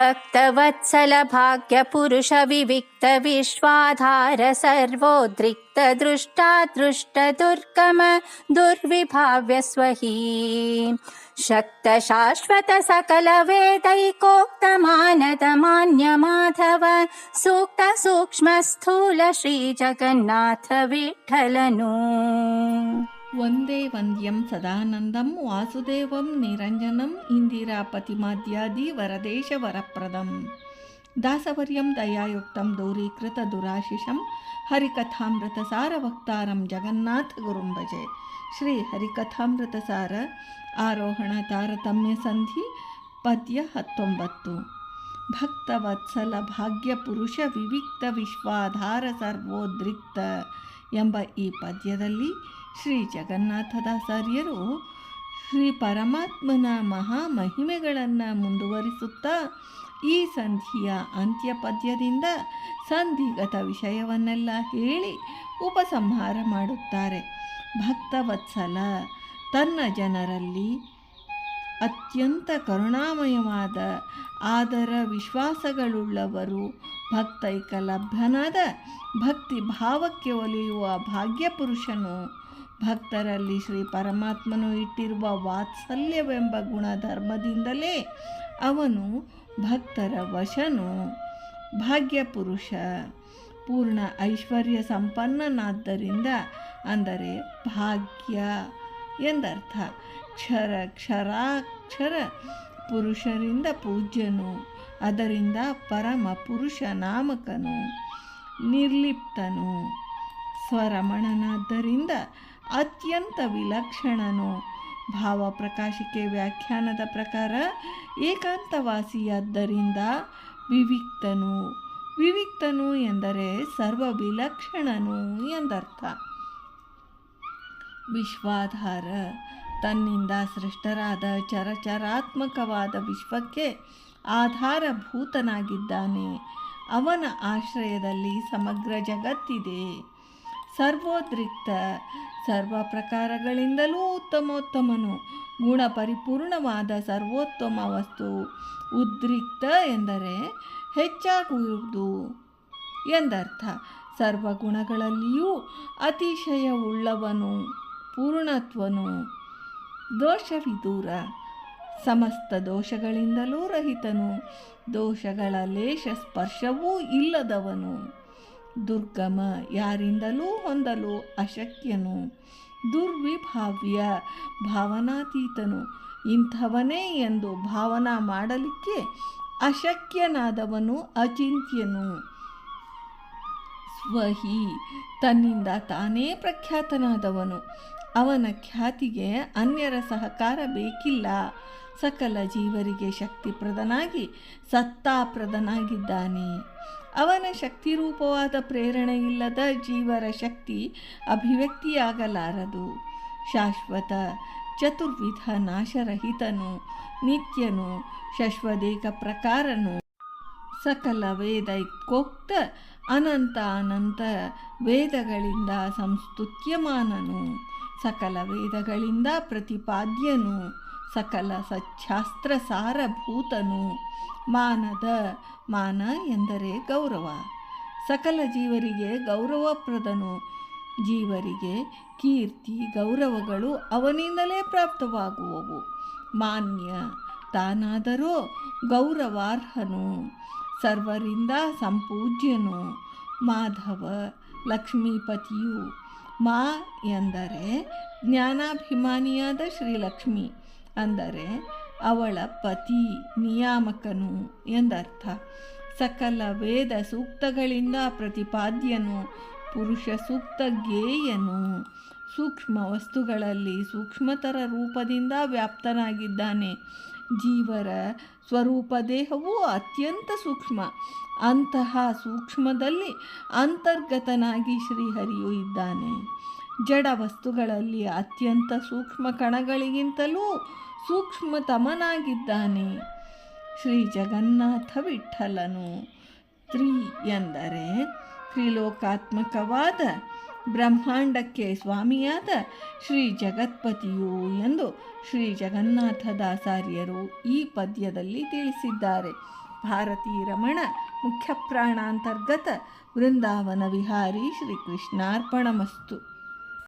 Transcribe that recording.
भक्तवत्सलभाग्यपुरुषविविक्तविश्वाधार भाग्य पुरुष दुर्विभाव्य स्वही शक्त शाश्वत सकल वेदैकोक्तमानदमान्य सूक्त सूक्ष्मस्थूल श्री जगन्नाथ विठ्ठल ವಂದೇ ವಂದ್ಯಂ ಸದಾನಂದಂ, ವಾಸುದೇವಂ ನಿರಂಜನಂ ಇಂದಿರಾಪತಿಮಾದ್ಯಾದಿ ವರದೇಶ ವರಪ್ರದಂ. ದಾಸವರ್ಯಂ ದಯಾಯುಕ್ತಂ ದೂರೀಕೃತ ದುರಾಶಿಷಂ ಹರಿಕಥಾಮೃತ ಸಾರ ವಕ್ತಾರಂ ಜಗನ್ನಾಥ ಗುರುಂ ಭಜೆ ಶ್ರೀ ಹರಿಕಥಾಮೃತ ಸಾರ ಆರೋಹಣ ತಾರತಮ್ಯ ಸಂಧಿ, ಪದ್ಯ ಹತ್ತೊಂಬತ್ತು. ಭಕ್ತವತ್ಸಲ ಭಾಗ್ಯ ಪುರುಷ ವಿವಿಕ್ತ ವಿಶ್ವಾಧಾರ ಸರ್ವೋದ್ರಿಕ್ತ ಎಂಬ ಈ ಪದ್ಯದಲ್ಲಿ ಶ್ರೀ ಜಗನ್ನಾಥದಾಸಾರ್ಯರು ಶ್ರೀ ಪರಮಾತ್ಮನ ಮಹಾ ಮಹಿಮೆಗಳನ್ನು ಮುಂದುವರಿಸುತ್ತಾ ಈ ಸಂಧಿಯ ಅಂತ್ಯ ಪದ್ಯದಿಂದ ಸಂಧಿಗತ ವಿಷಯವನ್ನೆಲ್ಲ ಹೇಳಿ ಉಪಸಂಹಾರ ಮಾಡುತ್ತಾರೆ. ಭಕ್ತವತ್ಸಲ, ತನ್ನ ಜನರಲ್ಲಿ ಅತ್ಯಂತ ಕರುಣಾಮಯವಾದ ಆದರ ವಿಶ್ವಾಸಗಳುಳ್ಳವರು, ಭಕ್ತೈಕಲಭ್ಯನಾದ ಭಕ್ತಿ ಭಾವಕ್ಕೆ ಒಲಿಯುವ ಭಾಗ್ಯಪುರುಷನು ಭಕ್ತರಲ್ಲಿ ಶ್ರೀ ಪರಮಾತ್ಮನು ಇಟ್ಟಿರುವ ವಾತ್ಸಲ್ಯವೆಂಬ ಗುಣಧರ್ಮದಿಂದಲೇ ಅವನು ಭಕ್ತರ ವಶನು. ಭಾಗ್ಯಪುರುಷ ಪೂರ್ಣ ಐಶ್ವರ್ಯ ಸಂಪನ್ನನಾದ್ದರಿಂದ, ಅಂದರೆ ಭಾಗ್ಯ ಎಂದರ್ಥ. ಕ್ಷರ, ಕ್ಷರಾಕ್ಷರ ಪುರುಷರಿಂದ ಪೂಜ್ಯನು, ಅದರಿಂದ ಪರಮ ಪುರುಷ ನಾಮಕನು, ನಿರ್ಲಿಪ್ತನು. ಸ್ವರಮಣನಾದ್ದರಿಂದ ಅತ್ಯಂತ ವಿಲಕ್ಷಣನು. ಭಾವಪ್ರಕಾಶಿಕೆ ವ್ಯಾಖ್ಯಾನದ ಪ್ರಕಾರ ಏಕಾಂತವಾಸಿಯಾದ್ದರಿಂದ ವಿವಿಕ್ತನು. ವಿವಿಕ್ತನು ಎಂದರೆ ಸರ್ವ ವಿಲಕ್ಷಣನು ಎಂದರ್ಥ. ವಿಶ್ವಾಧಾರ. ತನ್ನಿಂದ ಸೃಷ್ಟರಾದ ಚರಚರಾತ್ಮಕವಾದ ವಿಶ್ವಕ್ಕೆ ಆಧಾರಭೂತನಾಗಿದ್ದಾನೆ. ಅವನ ಆಶ್ರಯದಲ್ಲಿ ಸಮಗ್ರ ಜಗತ್ತಿದೆ. ಸರ್ವೋದ್ರಿಕ್ತ. ಸರ್ವ ಪ್ರಕಾರಗಳಿಂದಲೂ ಉತ್ತಮೋತ್ತಮನು. ಗುಣ ಪರಿಪೂರ್ಣವಾದ ಸರ್ವೋತ್ತಮ ವಸ್ತು ಉದ್ರಿಕ್ತ ಎಂದರೆ ಹೆಚ್ಚಾಗುವುದು ಎಂದರ್ಥ. ಸರ್ವಗುಣಗಳಲ್ಲಿಯೂ ಅತಿಶಯ ಉಳ್ಳವನು ಪೂರ್ಣತ್ವನು, ದೋಷವಿದೂರ. ಸಮಸ್ತ ದೋಷಗಳಿಂದಲೂ ರಹಿತನು. ದೋಷಗಳ ಲೇಷ ಸ್ಪರ್ಶವೂ ಇಲ್ಲದವನು. ದುರ್ಗಮ ಯಾರಿಂದಲೂ ಹೊಂದಲು ಅಶಕ್ಯನು ದುರ್ವಿಭಾವ್ಯ ಭಾವನಾತೀತನು. ಇಂಥವನೇ ಎಂದು ಭಾವನಾ ಮಾಡಲಿಕ್ಕೆ ಅಶಕ್ಯನಾದವನು ಅಚಿಂತ್ಯನು. ಸ್ವಹಿ ತನ್ನಿಂದ ತಾನೇ ಪ್ರಖ್ಯಾತನಾದವನು. ಅವನ ಖ್ಯಾತಿಗೆ ಅನ್ಯರ ಸಹಕಾರ ಬೇಕಿಲ್ಲ. ಸಕಲ ಜೀವರಿಗೆ ಶಕ್ತಿಪ್ರದನಾಗಿ ಸತ್ತಾಪ್ರದನಾಗಿದ್ದಾನೆ ಅವನ ಶಕ್ತಿರೂಪವಾದ ಪ್ರೇರಣೆ ಇಲ್ಲದ ಜೀವರ ಶಕ್ತಿ ಅಭಿವ್ಯಕ್ತಿಯಾಗಲಾರದು. ಶಾಶ್ವತ, ಚತುರ್ವಿಧ ನಾಶರಹಿತನು, ನಿತ್ಯನು ಶಶ್ವದೇಕ ಪ್ರಕಾರನು. ಸಕಲ ವೇದೈಕೋಕ್ತ ಅನಂತ ಅನಂತ ವೇದಗಳಿಂದ ಸಂಸ್ತುತ್ಯಮಾನನು. ಸಕಲ ವೇದಗಳಿಂದ ಪ್ರತಿಪಾದ್ಯನು. ಸಕಲ ಸಚ್ಛಾಸ್ತ್ರ ಸಾರಭೂತನು. ಮಾನದ ಮಾನ ಎಂದರೆ ಗೌರವ. ಸಕಲ ಜೀವರಿಗೆ ಗೌರವಪ್ರದನು. ಜೀವರಿಗೆ ಕೀರ್ತಿ, ಗೌರವಗಳು ಅವನಿಂದಲೇ ಪ್ರಾಪ್ತವಾಗುವವು. ಮಾನ್ಯ ತಾನಾದರೂ ಗೌರವಾರ್ಹನು. ಸರ್ವರಿಂದ ಸಂಪೂಜ್ಯನು ಮಾಧವ ಲಕ್ಷ್ಮೀಪತಿಯು. ಮಾ ಎಂದರೆ ಜ್ಞಾನಾಭಿಮಾನಿಯಾದ ಶ್ರೀಲಕ್ಷ್ಮಿ. ಅಂದರೆ ಅವಳ ಪತಿ ನಿಯಾಮಕನು ಎಂದರ್ಥ. ಸಕಲ ವೇದ ಸೂಕ್ತಗಳಿಂದ ಪ್ರತಿಪಾದ್ಯನು, ಪುರುಷ ಸೂಕ್ತ ಗೇಯನು ಸೂಕ್ಷ್ಮ ವಸ್ತುಗಳಲ್ಲಿ ಸೂಕ್ಷ್ಮತರ ರೂಪದಿಂದ ವ್ಯಾಪ್ತನಾಗಿದ್ದಾನೆ. ಜೀವರ ಸ್ವರೂಪ ದೇಹವು ಅತ್ಯಂತ ಸೂಕ್ಷ್ಮ. ಅಂತಹ ಸೂಕ್ಷ್ಮದಲ್ಲಿ ಅಂತರ್ಗತನಾಗಿ ಶ್ರೀಹರಿಯು ಇದ್ದಾನೆ. ಜಡ ವಸ್ತುಗಳಲ್ಲಿ ಅತ್ಯಂತ ಸೂಕ್ಷ್ಮ ಕಣಗಳಿಗಿಂತಲೂ ಸೂಕ್ಷ್ಮತಮನಾಗಿದ್ದಾನೆ. ಶ್ರೀ ಜಗನ್ನಾಥ ವಿಠಲನು ತ್ರಿ ಎಂದರೆ ತ್ರಿಲೋಕಾತ್ಮಕವಾದ ಬ್ರಹ್ಮಾಂಡಕ್ಕೆ ಸ್ವಾಮಿಯಾದ ಶ್ರೀ ಜಗತ್ಪತಿಯು ಎಂದು ಶ್ರೀ ಜಗನ್ನಾಥದಾಚಾರ್ಯರು ಈ ಪದ್ಯದಲ್ಲಿ ತಿಳಿಸಿದ್ದಾರೆ. ಭಾರತೀ ರಮಣ ಮುಖ್ಯಪ್ರಾಣಾಂತರ್ಗತ ವೃಂದಾವನ ವಿಹಾರಿ ಶ್ರೀಕೃಷ್ಣಾರ್ಪಣಮಸ್ತು.